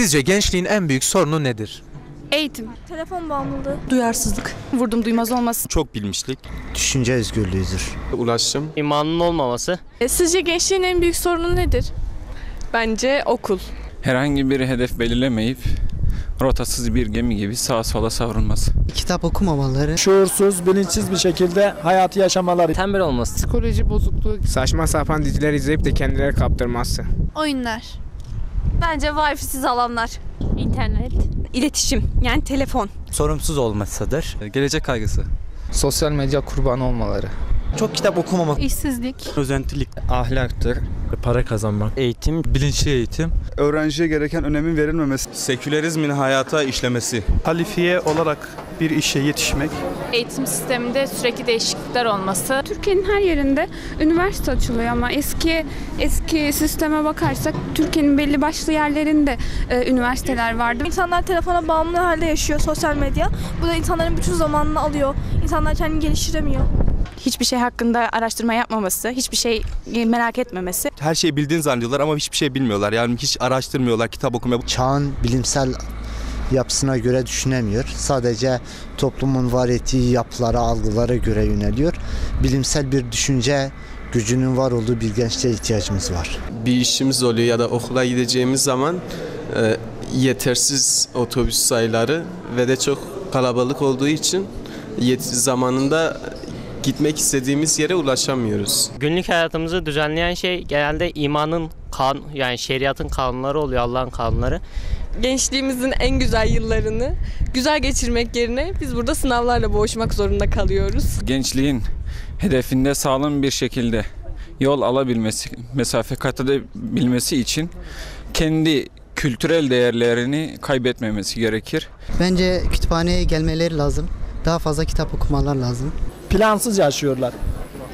Sizce gençliğin en büyük sorunu nedir? Eğitim. Telefon bağımlılığı. Duyarsızlık. Vurdum duymaz olmasın. Çok bilmişlik, Düşünce özgürlüğüdür. ulaşım, İmanın olmaması. E, sizce gençliğin en büyük sorunu nedir? Bence okul. herhangi bir hedef belirlemeyip rotasız bir gemi gibi sağa sola savrulması. Kitap okumamaları, şuursuz, bilinçsiz bir şekilde hayatı yaşamaları. Tembel olması. Psikoloji bozukluğu. Saçma sapan diziler izleyip de kendileri kaptırması. Oyunlar. Bence Wi-Fi'siz alanlar. İnternet. İletişim. Yani telefon. sorumsuz olmasıdır. Gelecek kaygısı. Sosyal medya kurbanı olmaları. Çok kitap okumamak, İşsizlik. özentilik, ahlaktır, para kazanmak, eğitim, bilinçli eğitim, Öğrenciye gereken önemin verilmemesi. sekülerizmin hayata işlemesi. Kalifiye olarak bir işe yetişmek. Eğitim sisteminde sürekli değişiklikler olması. Türkiye'nin her yerinde üniversite açılıyor ama eski eski sisteme bakarsak Türkiye'nin belli başlı yerlerinde e, üniversiteler vardı. İnsanlar telefona bağımlı halde yaşıyor sosyal medya. Bu da insanların bütün zamanını alıyor. İnsanlar kendini geliştiremiyor. Hiçbir şey hakkında araştırma yapmaması, hiçbir şey e, merak etmemesi. Her şeyi bildiğini zannediyorlar ama hiçbir şey bilmiyorlar. Yani hiç araştırmıyorlar, kitap okumaya. çağın bilimsel yapısına göre düşünemiyor. Sadece toplumun var ettiği yapılara, algılara göre yöneliyor. Bilimsel bir düşünce gücünün var olduğu bir gençliğe ihtiyacımız var. bir işimiz oluyor ya da okula gideceğimiz zaman e, yetersiz otobüs sayıları ve de çok kalabalık olduğu için yet zamanında gitmek istediğimiz yere ulaşamıyoruz. Günlük hayatımızı düzenleyen şey genelde imanın kan yani şeriatın kanunları oluyor Allah'ın kanunları. Gençliğimizin en güzel yıllarını güzel geçirmek yerine biz burada sınavlarla boğuşmak zorunda kalıyoruz. Gençliğin hedefinde sağlam bir şekilde yol alabilmesi, mesafe kat edebilmesi için kendi kültürel değerlerini kaybetmemesi gerekir. Bence kütüphaneye gelmeleri lazım. Daha fazla kitap okumalar lazım. Plansız yaşıyorlar.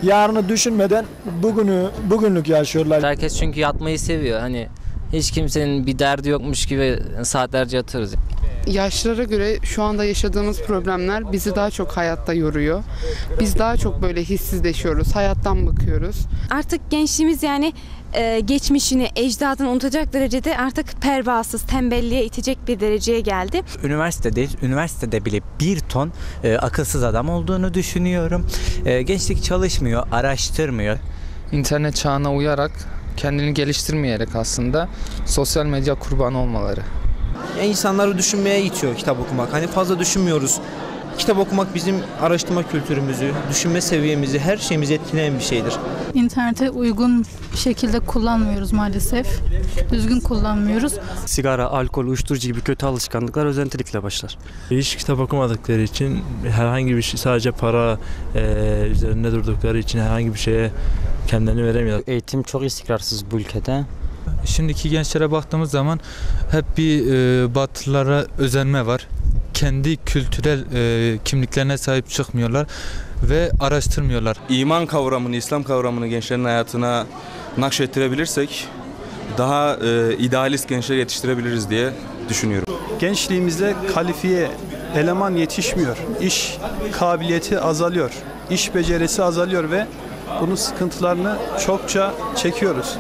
Yarını düşünmeden bugünü bugünlük yaşıyorlar. Herkes çünkü yatmayı seviyor. Hani hiç kimsenin bir derdi yokmuş gibi saatlerce yatıyoruz. Yaşlara göre şu anda yaşadığımız problemler bizi daha çok hayatta yoruyor. Biz daha çok böyle hissizleşiyoruz, hayattan bakıyoruz. Artık gençliğimiz yani e, geçmişini, ecdadını unutacak derecede artık pervasız, tembelliğe itecek bir dereceye geldi. Üniversitedeyiz. Üniversitede bile bir ton e, akılsız adam olduğunu düşünüyorum. E, gençlik çalışmıyor, araştırmıyor. İnternet çağına uyarak kendini geliştirmeyerek aslında sosyal medya kurbanı olmaları. İnsanları düşünmeye itiyor kitap okumak. Hani fazla düşünmüyoruz. Kitap okumak bizim araştırma kültürümüzü, düşünme seviyemizi, her şeyimizi etkileyen bir şeydir. İnternete uygun şekilde kullanmıyoruz maalesef. Düzgün kullanmıyoruz. Sigara, alkol, uyuşturucu gibi kötü alışkanlıklar özentilikle başlar. Hiç kitap okumadıkları için herhangi bir şey sadece para e, üzerinde durdukları için herhangi bir şeye kendilerini veremiyorlar. Eğitim çok istikrarsız bu ülkede. Şimdiki gençlere baktığımız zaman hep bir e, batılılara özenme var. Kendi kültürel e, kimliklerine sahip çıkmıyorlar ve araştırmıyorlar. İman kavramını, İslam kavramını gençlerin hayatına nakşettirebilirsek daha e, idealist gençler yetiştirebiliriz diye düşünüyorum. Gençliğimizde kalifiye eleman yetişmiyor. İş kabiliyeti azalıyor. İş becerisi azalıyor ve bunun sıkıntılarını çokça çekiyoruz.